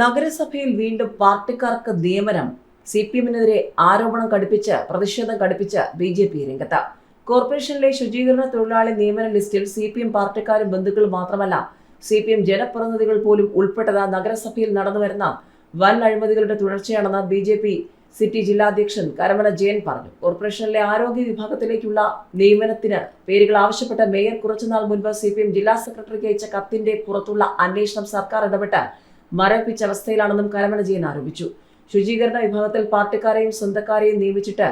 നഗരസഭയിൽ വീണ്ടും പാർട്ടിക്കാർക്ക് നിയമനം. സി പി എമ്മിനെതിരെ ആരോപണം കടുപ്പിച്ച് പ്രതിഷേധം കടുപ്പിച്ച് ബി ജെ പി രംഗത്ത്. കോർപ്പറേഷനിലെ ശുചീകരണ തൊഴിലാളി നിയമന ലിസ്റ്റിൽ സി പി എം പാർട്ടിക്കാരും ബന്ധുക്കളും മാത്രമല്ല സി പി എം ജനപ്രതിനിധികൾ പോലും ഉൾപ്പെട്ടത് നഗരസഭയിൽ നടന്നുവരുന്ന വൻ അഴിമതികളുടെ തുടർച്ചയാണെന്ന് ബി ജെ പി സിറ്റി ജില്ലാധ്യക്ഷൻ കരമന ജയൻ പറഞ്ഞു. കോർപ്പറേഷനിലെ ആരോഗ്യ വിഭാഗത്തിലേക്കുള്ള നിയമനത്തിന് പേരുകൾ ആവശ്യപ്പെട്ട മേയർ കുറച്ചുനാൾ മുൻപ് സി പി എം ജില്ലാ സെക്രട്ടറിക്ക് അയച്ച കത്തിന്റെ പുറത്തുള്ള അന്വേഷണം സർക്കാർ ഇടപെട്ട് മരവിപ്പിച്ച അവസ്ഥയിലാണെന്നും കരമനജയൻ ആരോപിച്ചു. ശുചീകരണ വിഭാഗത്തിൽ പാർട്ടിക്കാരെയും സ്വന്തക്കാരെയും നിയമിച്ചിട്ട്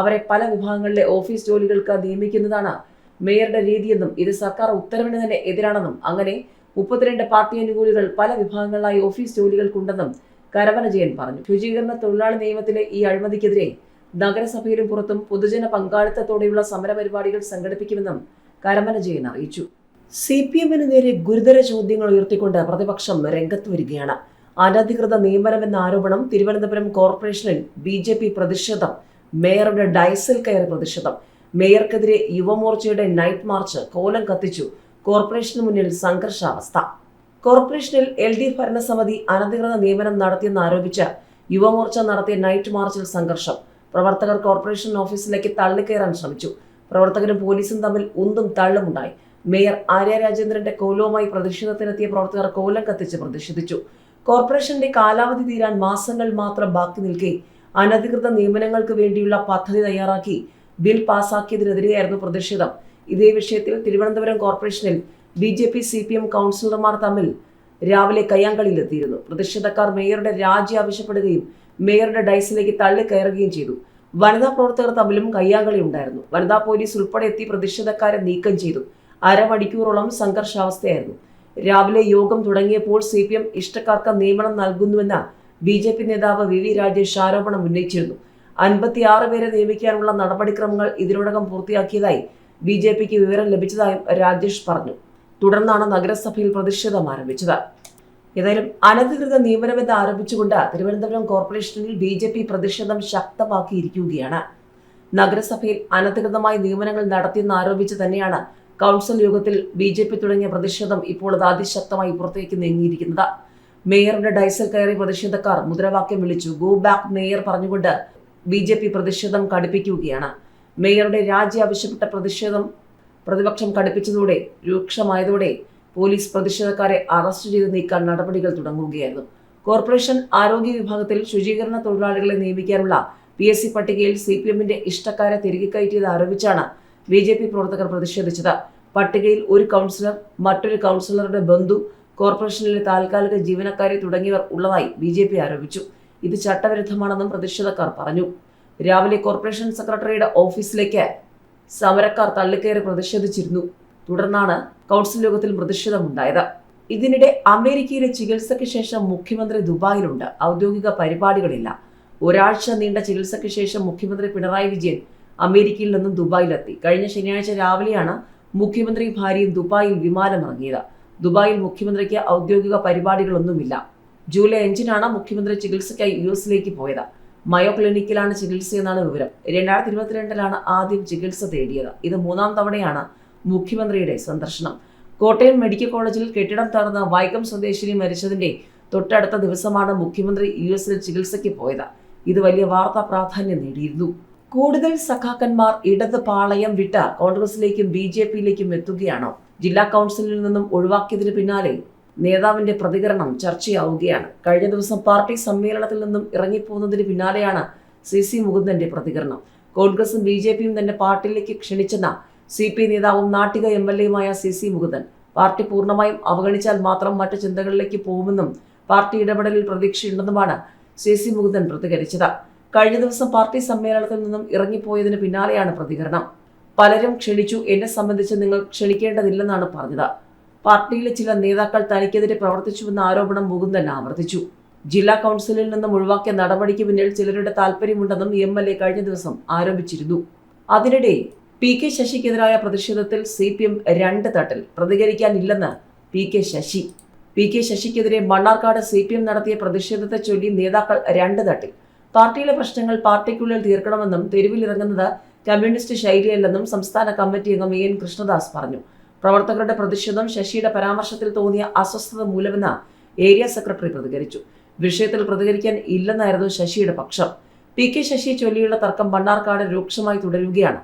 അവരെ പല വിഭാഗങ്ങളിലെ ഓഫീസ് ജോലികൾക്ക് നിയമിക്കുന്നതാണ് മേയറുടെ രീതിയെന്നും ഇത് സർക്കാർ ഉത്തരവിന് തന്നെ എതിരാണെന്നും അങ്ങനെ മുപ്പത്തിരണ്ട് പാർട്ടി അനുകൂലികൾ പല വിഭാഗങ്ങളിലായി ഓഫീസ് ജോലികൾക്കുണ്ടെന്നും കരവന ജയൻ പറഞ്ഞു. ശുചീകരണ തൊഴിലാളി നിയമത്തിലെ ഈ അഴിമതിക്കെതിരെ നഗരസഭയിലും പുറത്തും പൊതുജന പങ്കാളിത്തത്തോടെയുള്ള സമരപരിപാടികൾ സംഘടിപ്പിക്കുമെന്നും കരമന ജയൻ അറിയിച്ചു. സി പി എമ്മിന് നേരെ ഗുരുതര ചോദ്യങ്ങൾ ഉയർത്തിക്കൊണ്ട് പ്രതിപക്ഷം രംഗത്ത് വരികയാണ്. അനധികൃത നിയമനമെന്ന ആരോപണം തിരുവനന്തപുരം കോർപ്പറേഷനിൽ ബി ജെ പി പ്രതിഷേധം മേയറുടെ ഡൈസിൽ കയറി പ്രതിഷേധം. മേയർക്കെതിരെ യുവമോർച്ചയുടെ നൈറ്റ് മാർച്ച് കോലം കത്തിച്ചു കോർപ്പറേഷന് മുന്നിൽ സംഘർഷാവസ്ഥ. കോർപ്പറേഷനിൽ എൽ ഡി ഭരണസമിതി അനധികൃത നിയമനം നടത്തിയെന്ന് ആരോപിച്ച് യുവമോർച്ച നടത്തിയ നൈറ്റ് മാർച്ചിൽ സംഘർഷം. പ്രവർത്തകർ കോർപ്പറേഷൻ ഓഫീസിലേക്ക് തള്ളിക്കയറാൻ ശ്രമിച്ചു. പ്രവർത്തകരും പോലീസും തമ്മിൽ ഉന്തും തള്ളുമുണ്ടായി. മേയർ ആര്യ രാജേന്ദ്രന്റെ കോലവുമായി പ്രതിഷേധത്തിനെത്തിയ പ്രവർത്തകർ കോലം കത്തിച്ച് പ്രതിഷേധിച്ചു. കോർപ്പറേഷന്റെ കാലാവധി തീരാൻ മാസങ്ങൾ മാത്രം ബാക്കി നിൽക്കെ അനധികൃത നിയമനങ്ങൾക്ക് വേണ്ടിയുള്ള പദ്ധതി തയ്യാറാക്കി ബിൽ പാസാക്കിയതിനെതിരെയായിരുന്നു പ്രതിഷേധം. ഇതേ വിഷയത്തിൽ തിരുവനന്തപുരം കോർപ്പറേഷനിൽ B J P C P M കൗൺസിലർമാർ തമ്മിൽ രാവിലെ കയ്യാങ്കളിയിലെത്തിയിരുന്നു. പ്രതിഷേധക്കാർ മേയറുടെ രാജി ആവശ്യപ്പെടുകയും മേയറുടെ ഡൈസിലേക്ക് തള്ളിക്കയറുകയും ചെയ്തു. വനിതാ പ്രവർത്തകർ തമ്മിലും കയ്യാങ്കളി ഉണ്ടായിരുന്നു വനിതാ പോലീസ് ഉൾപ്പെടെ എത്തി പ്രതിഷേധക്കാരെ നീക്കം ചെയ്തു. അരമണിക്കൂറോളം സംഘർഷാവസ്ഥയായിരുന്നു. രാവിലെ യോഗം തുടങ്ങിയപ്പോൾ സി പി എം ഇഷ്ടക്കാർക്ക് നിയമനം നൽകുന്നുവെന്ന് ബി ജെ പി നേതാവ് വി വി രാജേഷ് ആരോപണം ഉന്നയിച്ചിരുന്നു. അൻപത്തിയാറ് പേരെ നിയമിക്കാനുള്ള നടപടിക്രമങ്ങൾ ഇതിനോടകം പൂർത്തിയാക്കിയതായി ബി ജെ പിക്ക് വിവരം ലഭിച്ചതായും രാജേഷ് പറഞ്ഞു. തുടർന്നാണ് നഗരസഭയിൽ പ്രതിഷേധം ആരംഭിച്ചത്. ഏതായാലും അനധികൃത നിയമനമെന്ന് ആരോപിച്ചുകൊണ്ട് തിരുവനന്തപുരം കോർപ്പറേഷനിൽ ബി ജെ പി പ്രതിഷേധം ശക്തമാക്കിയിരിക്കുകയാണ്. നഗരസഭയിൽ അനധികൃതമായി നിയമനങ്ങൾ നടത്തിയെന്ന് ആരോപിച്ച് തന്നെയാണ് കൗൺസിൽ യോഗത്തിൽ ബി ജെ പി തുടങ്ങിയ പ്രതിഷേധം ഇപ്പോൾ അത് അതിശക്തമായി പുറത്തേക്ക് നീങ്ങിയിരിക്കുന്നത്. മേയറുടെ ഡൈസൽ കയറി പ്രതിഷേധക്കാർ മുദ്രാവാക്യം വിളിച്ചു. ഗോ ബാക്ക് മേയർ പറഞ്ഞുകൊണ്ട് ബി ജെ പി പ്രതിഷേധം കടുപ്പിക്കുകയാണ്. മേയറുടെ രാജി ആവശ്യപ്പെട്ട പ്രതിഷേധം പ്രതിപക്ഷം കടുപ്പിച്ചതോടെ രൂക്ഷമായതോടെ പോലീസ് പ്രതിഷേധക്കാരെ അറസ്റ്റ് ചെയ്ത് നീക്കാൻ നടപടികൾ തുടങ്ങുകയായിരുന്നു. കോർപ്പറേഷൻ ആരോഗ്യ വിഭാഗത്തിൽ ശുചീകരണ തൊഴിലാളികളെ നിയമിക്കാനുള്ള പി എസ് സി പട്ടികയിൽ സി പി എമ്മിന്റെ ഇഷ്ടക്കാരെ തിരികെ കയറ്റിയത് ആരോപിച്ചാണ് ബി ജെ പി പ്രവർത്തകർ പ്രതിഷേധിച്ചത്. പട്ടികയിൽ ഒരു കൗൺസിലർ മറ്റൊരു കൗൺസിലറുടെ ബന്ധു കോർപ്പറേഷനിലെ താൽക്കാലിക ജീവനക്കാരെ തുടങ്ങിയവർ ഉള്ളതായി ബി ജെ പി ആരോപിച്ചു. ഇത് ചട്ടവിരുദ്ധമാണെന്നും പ്രതിഷേധക്കാർ പറഞ്ഞു. രാവിലെ കോർപ്പറേഷൻ സെക്രട്ടറിയുടെ ഓഫീസിലേക്ക് സമരക്കാർ തള്ളിക്കയറി പ്രതിഷേധിച്ചിരുന്നു. തുടർന്നാണ് കൗൺസിൽ യോഗത്തിൽ പ്രതിഷേധമുണ്ടായത്. ഇതിനിടെ അമേരിക്കയിലെ ചികിത്സയ്ക്ക് ശേഷം മുഖ്യമന്ത്രി ദുബായിലുണ്ട്. ഔദ്യോഗിക പരിപാടികളില്ല. ഒരാഴ്ച നീണ്ട ചികിത്സയ്ക്ക് ശേഷം മുഖ്യമന്ത്രി പിണറായി വിജയൻ അമേരിക്കയിൽ നിന്നും ദുബായിലെത്തി. കഴിഞ്ഞ ശനിയാഴ്ച രാവിലെയാണ് മുഖ്യമന്ത്രി ഭാര്യയും ദുബായിൽ വിമാനം വിമാനമിറങ്ങിയത്. ദുബായിൽ മുഖ്യമന്ത്രിക്ക് ഔദ്യോഗിക പരിപാടികളൊന്നുമില്ല. ജൂലൈ അഞ്ചിനാണ് മുഖ്യമന്ത്രി ചികിത്സയ്ക്കായി യു എസിലേക്ക് പോയത്. മയോ ക്ലിനിക്കിലാണ് ചികിത്സയെന്നാണ് വിവരം. രണ്ടായിരത്തി ഇരുപത്തിരണ്ടിലാണ് ആദ്യം ചികിത്സ തേടിയത്. ഇത് മൂന്നാം തവണയാണ് മുഖ്യമന്ത്രിയുടെ സന്ദർശനം. കോട്ടയം മെഡിക്കൽ കോളേജിൽ കെട്ടിടം തകർന്ന വൈക്കം സ്വദേശിനി മരിച്ചതിന്റെ തൊട്ടടുത്ത ദിവസമാണ് മുഖ്യമന്ത്രി യു എസിൽ ചികിത്സയ്ക്ക് പോയത്. ഇത് വലിയ വാർത്താ പ്രാധാന്യം നേടിയിരുന്നു. കൂടുതൽ സഖാക്കന്മാർ ഇടത് പാളയം വിട്ട കോൺഗ്രസിലേക്കും ബി ജെ പിയിലേക്കും എത്തുകയാണോ. ജില്ലാ കൗൺസിലിൽ നിന്നും ഒഴിവാക്കിയതിന് പിന്നാലെ നേതാവിന്റെ പ്രതികരണം ചർച്ചയാവുകയാണ്. കഴിഞ്ഞ ദിവസം പാർട്ടി സമ്മേളനത്തിൽ നിന്നും ഇറങ്ങിപ്പോകുന്നതിന് പിന്നാലെയാണ് സി സി മുകുന്ദന്റെ പ്രതികരണം. കോൺഗ്രസും ബി ജെ പിയും തന്നെ പാർട്ടിയിലേക്ക് ക്ഷണിച്ചെന്ന സി പി നേതാവും നാട്ടിക എം എൽ എയുമായ സി സി മുകുന്ദൻ. പാർട്ടി പൂർണമായും അവഗണിച്ചാൽ മാത്രം മറ്റു ചിന്തകളിലേക്ക് പോകുമെന്നും പാർട്ടി ഇടപെടലിൽ പ്രതീക്ഷയുണ്ടെന്നുമാണ് സി സി മുകുന്ദൻ പ്രതികരിച്ചത്. കഴിഞ്ഞ ദിവസം പാർട്ടി സമ്മേളനത്തിൽ നിന്നും ഇറങ്ങിപ്പോയതിന് പിന്നാലെയാണ് പ്രതികരണം. പലരും ക്ഷണിച്ചു എന്നെ സംബന്ധിച്ച് നിങ്ങൾ ക്ഷണിക്കേണ്ടതില്ലെന്നാണ് പറഞ്ഞത്. പാർട്ടിയിലെ ചില നേതാക്കൾ തനിക്കെതിരെ പ്രവർത്തിച്ചുവെന്ന ആരോപണം മുകുന്ദൻ ആവർത്തിച്ചു. ജില്ലാ കൗൺസിലിൽ നിന്നും ഒഴിവാക്കിയ നടപടിക്ക് പിന്നിൽ ചിലരുടെ താല്പര്യമുണ്ടെന്നും എം എൽ എ കഴിഞ്ഞ ദിവസം ആരോപിച്ചിരുന്നു. അതിനിടെ പി കെ ശശിക്കെതിരായ പ്രതിഷേധത്തിൽ സി പി എം രണ്ട് തട്ടിൽ പ്രതികരിക്കാനില്ലെന്ന് P K Sasi. P K ശശിക്കെതിരെ മണ്ണാർക്കാട് സി പി എം നടത്തിയ പ്രതിഷേധത്തെ ചൊല്ലി നേതാക്കൾ രണ്ട് തട്ടിൽ പാർട്ടിയിലെ പ്രശ്നങ്ങൾ പാർട്ടിക്കുള്ളിൽ തീർക്കണമെന്നും തെരുവിലിറങ്ങുന്നത് കമ്മ്യൂണിസ്റ്റ് ശൈലിയല്ലെന്നും സംസ്ഥാന കമ്മിറ്റി അംഗം എ എൻ കൃഷ്ണദാസ് പറഞ്ഞു. പ്രവർത്തകരുടെ പ്രതിഷേധം ശശിയുടെ പരാമർശത്തിൽ തോന്നിയ അസ്വസ്ഥത മൂലമെന്ന് ഏരിയ സെക്രട്ടറി പ്രതികരിച്ചു. വിഷയത്തിൽ പ്രതികരിക്കാൻ ഇല്ലെന്നായിരുന്നു ശശിയുടെ പക്ഷം. പി കെ ശശിയെ ചൊല്ലിയുള്ള തർക്കം മണ്ണാർക്കാട് രൂക്ഷമായി തുടരുകയാണ്.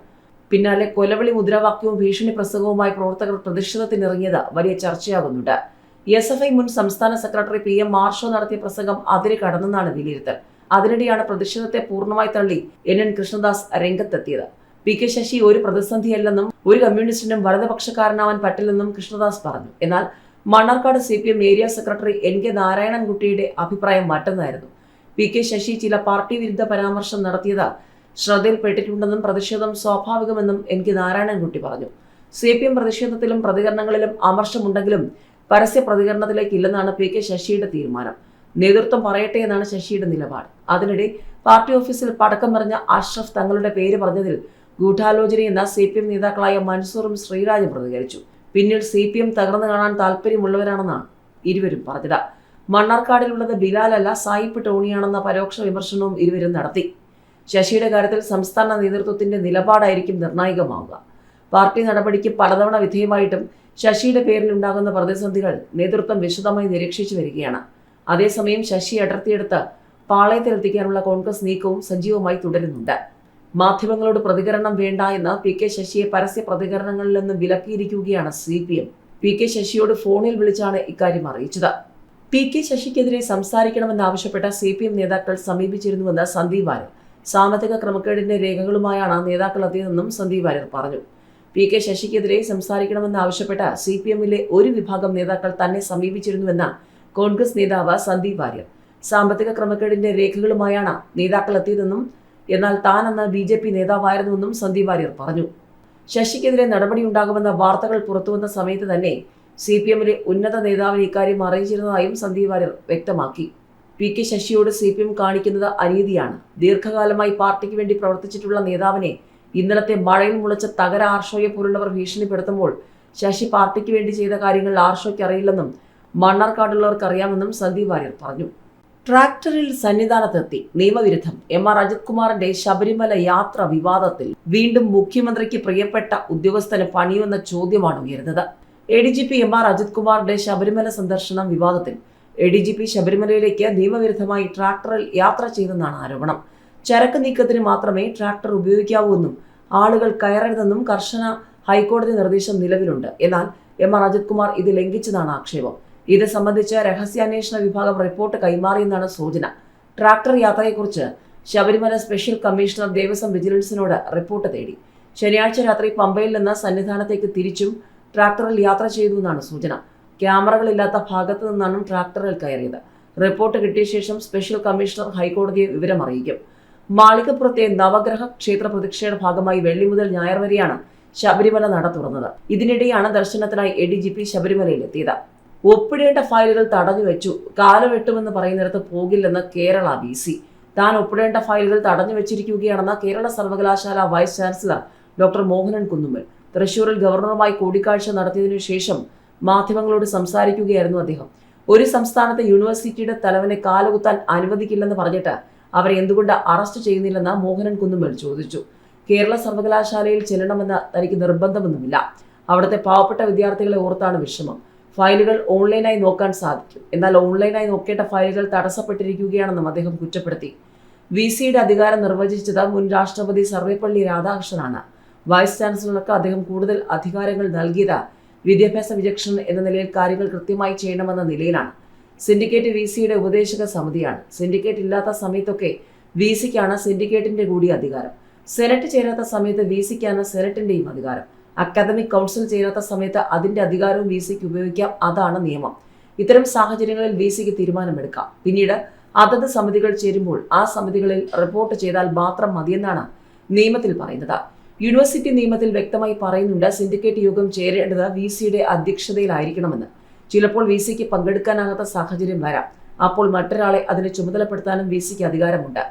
പിന്നാലെ കൊലവിളി മുദ്രാവാക്യവും ഭീഷണി പ്രസംഗവുമായി പ്രവർത്തകർ പ്രതിഷേധത്തിനിറങ്ങിയത് വലിയ ചർച്ചയാകുന്നുണ്ട്. എസ് എഫ് ഐ മുൻ സംസ്ഥാന സെക്രട്ടറി പി എം മാർഷോ നടത്തിയ പ്രസംഗം അതിര് കടന്നെന്നാണ് വിലയിരുത്തൽ. അതിനിടെയാണ് പ്രതിഷേധത്തെ പൂർണമായി തള്ളി എൻ എൻ കൃഷ്ണദാസ് രംഗത്തെത്തിയത്. പി കെ ശശി ഒരു പ്രതിസന്ധിയല്ലെന്നും ഒരു കമ്മ്യൂണിസ്റ്റിനും വലതുപക്ഷക്കാരനാവാൻ പറ്റില്ലെന്നും കൃഷ്ണദാസ് പറഞ്ഞു. എന്നാൽ Mannarkkad C P M area secretary N K നാരായണൻകുട്ടിയുടെ അഭിപ്രായം മറ്റൊന്നായിരുന്നു. പി കെ ശശി ചില പാർട്ടി വിരുദ്ധ പരാമർശം നടത്തിയത് ശ്രദ്ധയിൽപ്പെട്ടിട്ടുണ്ടെന്നും പ്രതിഷേധം സ്വാഭാവികമെന്നും എൻ കെ നാരായണൻകുട്ടി പറഞ്ഞു. സി പി എം പ്രതിഷേധത്തിലും പ്രതികരണങ്ങളിലും അമർഷമുണ്ടെങ്കിലും പരസ്യ പ്രതികരണത്തിലേക്കില്ലെന്നാണ് പി കെ ശശിയുടെ തീരുമാനം. നേതൃത്വം പറയട്ടെ എന്നാണ് ശശിയുടെ നിലപാട്. അതിനിടെ പാർട്ടി ഓഫീസിൽ പടക്കം പറഞ്ഞ അഷ്റഫ് തങ്ങളുടെ പേര് പറഞ്ഞതിൽ ഗൂഢാലോചനയെന്ന സി പി എം നേതാക്കളായ മൻസൂറും ശ്രീരാജും പ്രതികരിച്ചു. പിന്നീട് സി പി എം തകർന്നു കാണാൻ താല്പര്യമുള്ളവരാണെന്നാണ് ഇരുവരും പറഞ്ഞത്. മണ്ണാർക്കാടിലുള്ളത് ബിലാലല്ല സായിപ്പ് ടോണിയാണെന്ന പരോക്ഷ വിമർശനവും ഇരുവരും നടത്തി. ശശിയുടെ കാര്യത്തിൽ സംസ്ഥാന നേതൃത്വത്തിന്റെ നിലപാടായിരിക്കും നിർണായകമാവുക. പാർട്ടി നടപടിക്ക് പലതവണ വിധേയമായിട്ടും ശശിയുടെ പേരിൽ ഉണ്ടാകുന്ന പ്രതിസന്ധികൾ നേതൃത്വം വിശദമായി നിരീക്ഷിച്ചു വരികയാണ്. അതേസമയം ശശി അടർത്തിയെടുത്ത് പാളയത്തിലെത്തിക്കാനുള്ള കോൺഗ്രസ് നീക്കവും സജീവമായി തുടരുന്നുണ്ട്. മാധ്യമങ്ങളോട് പ്രതികരണം വേണ്ട എന്ന് പി കെ ശശിയെ പരസ്യ പ്രതികരണങ്ങളിൽ നിന്ന് വിലക്കിയിരിക്കുകയാണ് C P M P K ശശിയോട് ഫോണിൽ വിളിച്ചാണ് ഇക്കാര്യം അറിയിച്ചത്. പി കെ ശശിക്കെതിരെ സംസാരിക്കണമെന്നാവശ്യപ്പെട്ട സി പി എം നേതാക്കൾ സമീപിച്ചിരുന്നുവെന്ന് സന്ദീപ് വാര്യർ. സാമ്പത്തിക ക്രമക്കേടിന്റെ രേഖകളുമായാണ് നേതാക്കൾ എത്തിയതെന്നും സന്ദീപ് വാര്യർ പറഞ്ഞു. പി കെ ശശിക്കെതിരെ സംസാരിക്കണമെന്നാവശ്യപ്പെട്ട സി പി എമ്മിലെ ഒരു വിഭാഗം നേതാക്കൾ തന്നെ സമീപിച്ചിരുന്നുവെന്ന് കോൺഗ്രസ് നേതാവ് സന്ദീപ് വാര്യർ. സാമ്പത്തിക ക്രമക്കേടിന്റെ രേഖകളുമായാണ് നേതാക്കൾ എത്തിയതെന്നും എന്നാൽ താൻ അന്ന് ബി ജെ പി നേതാവായിരുന്നുവെന്നും സന്ദീപ് വാര്യർ പറഞ്ഞു. ശശിക്കെതിരെ നടപടിയുണ്ടാകുമെന്ന വാർത്തകൾ പുറത്തുവന്ന സമയത്ത് തന്നെ സി പി എമ്മിലെ ഉന്നത നേതാവിന് ഇക്കാര്യം അറിയിച്ചിരുന്നതായും സന്ദീപ് വാര്യർ വ്യക്തമാക്കി. പി കെ ശശിയോട് സി പി എം കാണിക്കുന്നത് അനീതിയാണ്. ദീർഘകാലമായി പാർട്ടിക്ക് വേണ്ടി പ്രവർത്തിച്ചിട്ടുള്ള നേതാവിനെ ഇന്നലത്തെ മഴയിൽ മുളച്ച തകര ആർഷോയെ പോലുള്ളവർ ഭീഷണിപ്പെടുത്തുമ്പോൾ ശശി പാർട്ടിക്ക് വേണ്ടി ചെയ്ത കാര്യങ്ങൾ ആർഷോയ്ക്ക് അറിയില്ലെന്നും മണ്ണാർക്കാടുള്ളവർക്ക് അറിയാമെന്നും സന്ദീപ് വാര്യർ പറഞ്ഞു. ട്രാക്ടറിൽ സന്നിധാനത്തെത്തി. നിയമവിരുദ്ധം. എം ആർ അജിത് കുമാറിന്റെ ശബരിമല യാത്ര വിവാദത്തിൽ വീണ്ടും മുഖ്യമന്ത്രിക്ക് പ്രിയപ്പെട്ട ഉദ്യോഗസ്ഥന് പണിയുമെന്ന ചോദ്യമാണ് ഉയരുന്നത്. A D G P M R Ajith കുമാറിന്റെ ശബരിമല സന്ദർശനം വിവാദത്തിൽ എ ഡി ജി പി ശബരിമലയിലേക്ക് നിയമവിരുദ്ധമായി ട്രാക്ടറിൽ യാത്ര ചെയ്തെന്നാണ് ആരോപണം. ചരക്ക് നീക്കത്തിന് മാത്രമേ ട്രാക്ടർ ഉപയോഗിക്കാവൂ എന്നും ആളുകൾ കയറരുതെന്നും കർശന ഹൈക്കോടതി നിർദ്ദേശം നിലവിലുണ്ട്. എന്നാൽ എം ആർ അജിത് കുമാർ ഇത് ലംഘിച്ചതാണ് ആക്ഷേപം. ഇത് സംബന്ധിച്ച് രഹസ്യാന്വേഷണ വിഭാഗം റിപ്പോർട്ട് കൈമാറിയെന്നാണ് സൂചന. ട്രാക്ടർ യാത്രയെക്കുറിച്ച് ശബരിമല സ്പെഷ്യൽ കമ്മീഷണർ ദേവസ്വം വിജിലൻസിനോട് റിപ്പോർട്ട് തേടി. ശനിയാഴ്ച രാത്രി പമ്പയിൽ നിന്ന് സന്നിധാനത്തേക്ക് തിരിച്ചും ട്രാക്ടറിൽ യാത്ര ചെയ്തു എന്നാണ് സൂചന. ക്യാമറകളില്ലാത്ത ഭാഗത്തു നിന്നാണ് ട്രാക്ടറിൽ കയറിയത്. റിപ്പോർട്ട് കിട്ടിയ ശേഷം സ്പെഷ്യൽ കമ്മീഷണർ ഹൈക്കോടതിയെ വിവരം അറിയിക്കും. മാളികപ്പുറത്തെ നവഗ്രഹ ക്ഷേത്ര പ്രതീക്ഷയുടെ ഭാഗമായി വെള്ളി മുതൽ ഞായർ വരെയാണ് ശബരിമല നട തുറന്നത്. ഇതിനിടെയാണ് ദർശനത്തിനായി എ ഡി ജി പി ശബരിമലയിലെത്തിയത്. ഒപ്പിടേണ്ട ഫയലുകൾ തടഞ്ഞു വെച്ചു. കാലവെട്ടുമെന്ന് പറയുന്നിടത്ത് പോകില്ലെന്ന് കേരള ബി സി. താൻ ഒപ്പിടേണ്ട ഫയലുകൾ തടഞ്ഞു വെച്ചിരിക്കുകയാണെന്ന് കേരള സർവകലാശാല vice chancellor doctor Mohanan Kunnummal. തൃശൂരിൽ ഗവർണറുമായി കൂടിക്കാഴ്ച നടത്തിയതിനു ശേഷം മാധ്യമങ്ങളോട് സംസാരിക്കുകയായിരുന്നു അദ്ദേഹം. ഒരു സംസ്ഥാനത്തെ യൂണിവേഴ്സിറ്റിയുടെ തലവനെ കാലുകുത്താൻ അനുവദിക്കില്ലെന്ന് പറഞ്ഞിട്ട് അവരെ എന്തുകൊണ്ട് അറസ്റ്റ് ചെയ്യുന്നില്ലെന്ന് മോഹനൻ കുന്നുമ്മൽ ചോദിച്ചു. കേരള സർവകലാശാലയിൽ ചെല്ലണമെന്ന് തനിക്ക് നിർബന്ധമൊന്നുമില്ല. അവിടുത്തെ പാവപ്പെട്ട വിദ്യാർത്ഥികളെ ഓർത്താണ് വിഷമം. ഫയലുകൾ ഓൺലൈനായി നോക്കാൻ സാധിക്കും. എന്നാൽ ഓൺലൈനായി നോക്കേണ്ട ഫയലുകൾ തടസ്സപ്പെട്ടിരിക്കുകയാണെന്നും അദ്ദേഹം കുറ്റപ്പെടുത്തി. വി സിയുടെ അധികാരം നിർവചിച്ചത് മുൻ രാഷ്ട്രപതി സർവേപ്പള്ളി രാധാകൃഷ്ണനാണ്. വൈസ് ചാൻസലർക്ക് അദ്ദേഹം കൂടുതൽ അധികാരങ്ങൾ നൽകിയത് വിദ്യാഭ്യാസ വിചക്ഷണൻ എന്ന നിലയിൽ കാര്യങ്ങൾ കൃത്യമായി ചെയ്യണമെന്ന നിലയിലാണ്. സിൻഡിക്കേറ്റ് വി സിയുടെ ഉപദേശക സമിതിയാണ്. സിൻഡിക്കേറ്റ് ഇല്ലാത്ത സമയത്തൊക്കെ വി സിക്കാണ് സിൻഡിക്കേറ്റിന്റെ കൂടി അധികാരം. സെനറ്റ് ചേരാത്ത സമയത്ത് വി സിക്കാണ് സെനറ്റിന്റെയും അധികാരം. അക്കാദമിക് കൗൺസിൽ ചേരാത്ത സമയത്ത് അതിന്റെ അധികാരവും വി സിക്ക് ഉപയോഗിക്കാം. അതാണ് നിയമം. ഇത്തരം സാഹചര്യങ്ങളിൽ വി സിക്ക് തീരുമാനമെടുക്കാം. പിന്നീട് അതത് സമിതികൾ ചേരുമ്പോൾ ആ സമിതികളിൽ റിപ്പോർട്ട് ചെയ്താൽ മാത്രം മതിയെന്നാണ് നിയമത്തിൽ പറയുന്നത്. യൂണിവേഴ്സിറ്റി നിയമത്തിൽ വ്യക്തമായി പറയുന്നുണ്ട് സിൻഡിക്കേറ്റ് യോഗം ചേരേണ്ടത് വി സിയുടെ അധ്യക്ഷതയിലായിരിക്കണമെന്ന്. ചിലപ്പോൾ വി സിക്ക് പങ്കെടുക്കാനാകാത്ത സാഹചര്യം വരാം. അപ്പോൾ മറ്റൊരാളെ അതിനെ ചുമതലപ്പെടുത്താനും വി സിക്ക് അധികാരമുണ്ട്.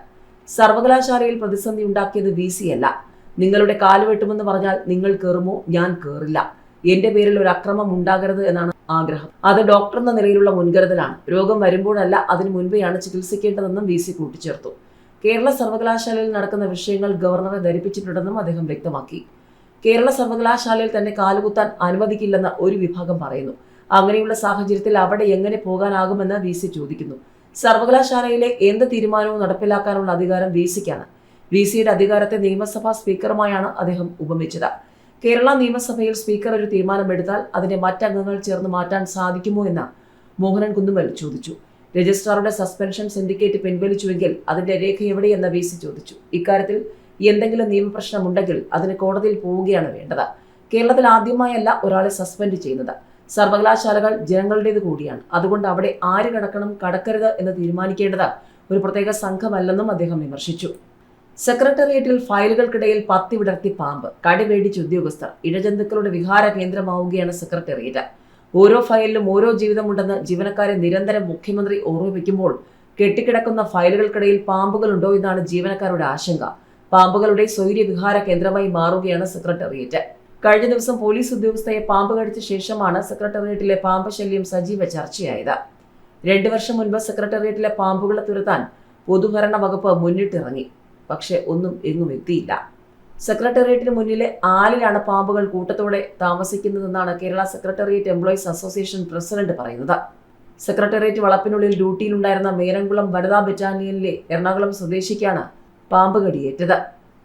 സർവകലാശാലയിൽ പ്രതിസന്ധി ഉണ്ടാക്കിയത് വി സി അല്ല. നിങ്ങളുടെ കാൽ വെട്ടുമെന്ന് പറഞ്ഞാൽ നിങ്ങൾ കയറുമോ ഞാൻ കയറില്ല എന്റെ പേരിൽ ഒരു അക്രമം ഉണ്ടാകരുത് എന്നാണ് ആഗ്രഹം. അത് ഡോക്ടർ എന്ന നിലയിലുള്ള മുൻകരുതലാണ്. രോഗം വരുമ്പോഴല്ല അതിനു മുൻപെയാണ് ചികിത്സിക്കേണ്ടതെന്നും വി സി കൂട്ടിച്ചേർത്തു. കേരള സർവകലാശാലയിൽ നടക്കുന്ന വിഷയങ്ങൾ ഗവർണറെ ധരിപ്പിച്ചിട്ടുണ്ടെന്നും അദ്ദേഹം വ്യക്തമാക്കി. കേരള സർവകലാശാലയിൽ തന്നെ കാലുകുത്താൻ അനുവദിക്കില്ലെന്ന് ഒരു വിഭാഗം പറയുന്നു. അങ്ങനെയുള്ള സാഹചര്യത്തിൽ അവിടെ എങ്ങനെ പോകാനാകുമെന്ന് വി സി ചോദിക്കുന്നു. സർവകലാശാലയിലെ എന്ത് തീരുമാനവും നടപ്പിലാക്കാനുള്ള അധികാരം വി സിക്കാണ്. വി സിയുടെ അധികാരത്തെ നിയമസഭാ സ്പീക്കറുമായാണ് അദ്ദേഹം ഉപമിച്ചത്. കേരള നിയമസഭയിൽ സ്പീക്കർ ഒരു തീരുമാനമെടുത്താൽ അതിനെ മറ്റംഗങ്ങൾ ചേർന്ന് മാറ്റാൻ സാധിക്കുമോ എന്ന് മോഹനൻ കുന്നുമൽ ചോദിച്ചു. രജിസ്ട്രാറുടെ സസ്പെൻഷൻ സിൻഡിക്കേറ്റ് പിൻവലിച്ചുവെങ്കിൽ അതിന്റെ രേഖ എവിടെയെന്ന് വി സി ചോദിച്ചു. ഇക്കാര്യത്തിൽ എന്തെങ്കിലും നിയമപ്രശ്നമുണ്ടെങ്കിൽ അതിന് കോടതിയിൽ പോവുകയാണ് വേണ്ടത്. കേരളത്തിൽ ആദ്യമായല്ല ഒരാളെ സസ്പെൻഡ് ചെയ്യുന്നത്. സർവകലാശാലകൾ ജനങ്ങളുടേത് കൂടിയാണ്. അതുകൊണ്ട് അവിടെ ആര് കടക്കണം കടക്കരുത് എന്ന് തീരുമാനിക്കേണ്ടത് ഒരു പ്രത്യേക സംഘമല്ലെന്നും അദ്ദേഹം വിമർശിച്ചു. സെക്രട്ടേറിയറ്റിൽ ഫയലുകൾക്കിടയിൽ പത്തി വിടർത്തി പാമ്പ്. കടിവേടിച്ച് ഉദ്യോഗസ്ഥർ. ഇഴജന്തുക്കളുടെ വിഹാര കേന്ദ്രമാവുകയാണ് സെക്രട്ടേറിയറ്റ്. ഓരോ ഫയലിലും ഓരോ ജീവിതമുണ്ടെന്ന് ജീവനക്കാരെ നിരന്തരം മുഖ്യമന്ത്രി ഓർമ്മിപ്പിക്കുമ്പോൾ കെട്ടിക്കിടക്കുന്ന ഫയലുകൾക്കിടയിൽ പാമ്പുകളുണ്ടോ എന്നാണ് ജീവനക്കാരുടെ ആശങ്ക. പാമ്പുകളുടെ സ്വൈര്യ വിഹാര കേന്ദ്രമായി മാറുകയാണ് സെക്രട്ടേറിയറ്റ്. കഴിഞ്ഞ ദിവസം പോലീസ് ഉദ്യോഗസ്ഥയെ പാമ്പ് കടിച്ച ശേഷമാണ് സെക്രട്ടേറിയറ്റിലെ പാമ്പ് ശല്യം സജീവ ചർച്ചയായത്. രണ്ടു വർഷം മുൻപ് സെക്രട്ടേറിയറ്റിലെ പാമ്പുകളെ തുരത്താൻ പൊതുഭരണ വകുപ്പ് മുന്നിട്ടിറങ്ങി. പക്ഷെ ഒന്നും എങ്ങും എത്തിയില്ല. സെക്രട്ടേറിയറ്റിന് മുന്നിലെ ആലിലാണ് പാമ്പുകൾ കൂട്ടത്തോടെ താമസിക്കുന്നതെന്നാണ് Kerala secretariat employees association president പറയുന്നത്. സെക്രട്ടേറിയറ്റ് വളപ്പിനുള്ളിൽ ഡ്യൂട്ടിയിലുണ്ടായിരുന്ന മേരംകുളം വനിതാ ബറ്റാലിയനിലെ എറണാകുളം സ്വദേശിക്കാണ് പാമ്പ് കടിയേറ്റത്